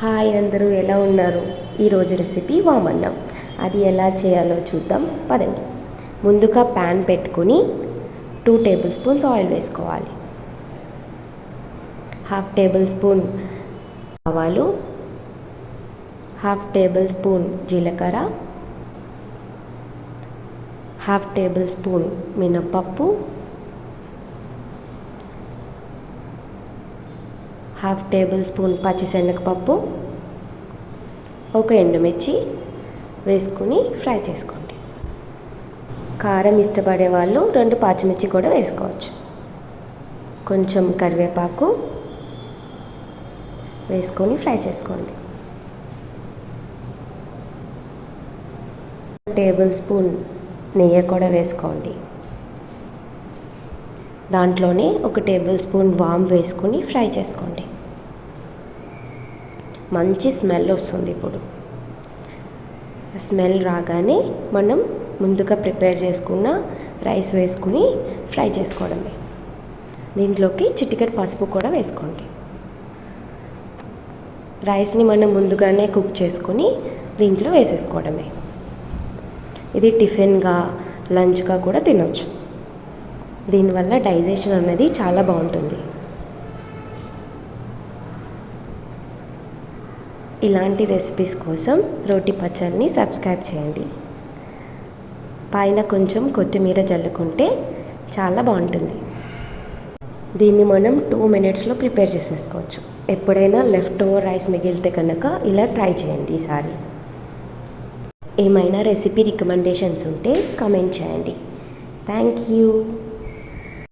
Hi అందరూ ఎలా ఉన్నారు? ఈరోజు రెసిపీ వామన్నం. అది ఎలా చేయాలో చూద్దాం. పదండి. ముందుగా ప్యాన్ పెట్టుకుని టూ టేబుల్ స్పూన్స్ ఆయిల్ వేసుకోవాలి. హాఫ్ టేబుల్ స్పూన్ ఆవాలు హాఫ్ టేబుల్ స్పూన్ జీలకర్ర హాఫ్ టేబుల్ స్పూన్ మినప్పప్పు హాఫ్ టేబుల్ స్పూన్ పచ్చిశనగపప్పు ఒక ఎండుమిర్చి వేసుకుని ఫ్రై చేసుకోండి. కారం ఇష్టపడే వాళ్ళు రెండు పచ్చిమిర్చి కూడా వేసుకోవచ్చు. కొంచెం కరివేపాకు వేసుకొని ఫ్రై చేసుకోండి. టేబుల్ స్పూన్ నెయ్యి కూడా వేసుకోండి. దాంట్లోనే ఒక టేబుల్ స్పూన్ వామ్ వేసుకుని ఫ్రై చేసుకోండి. మంచి స్మెల్ వస్తుంది ఇప్పుడు. స్మెల్ రాగానే మనం ముందుగా ప్రిపేర్ చేసుకున్న రైస్ వేసుకుని ఫ్రై చేసుకోవడమే. దీంట్లోకి చిటికెట్ పసుపు కూడా వేసుకోండి. రైస్ని మనం ముందుగానే కుక్ చేసుకొని దీంట్లో వేసేసుకోవడమే. ఇది టిఫిన్గా లంచ్గా కూడా తినొచ్చు. దీనివల్ల డైజెషన్ అనేది చాలా బాగుంటుంది. ఇలాంటి రెసిపీస్ కోసం రోటి పచ్చడిని సబ్స్క్రైబ్ చేయండి. పైన కొంచెం కొత్తిమీర చల్లుకుంటే చాలా బాగుంటుంది. దీన్ని మనం టూ మినిట్స్లో ప్రిపేర్ చేసేసుకోవచ్చు. ఎప్పుడైనా లెఫ్ట్ ఓవర్ రైస్ మిగిలితే కనుక ఇలా ట్రై చేయండి ఈసారి. ఏమైనా రెసిపీ రికమెండేషన్స్ ఉంటే కమెంట్ చేయండి. Thank you.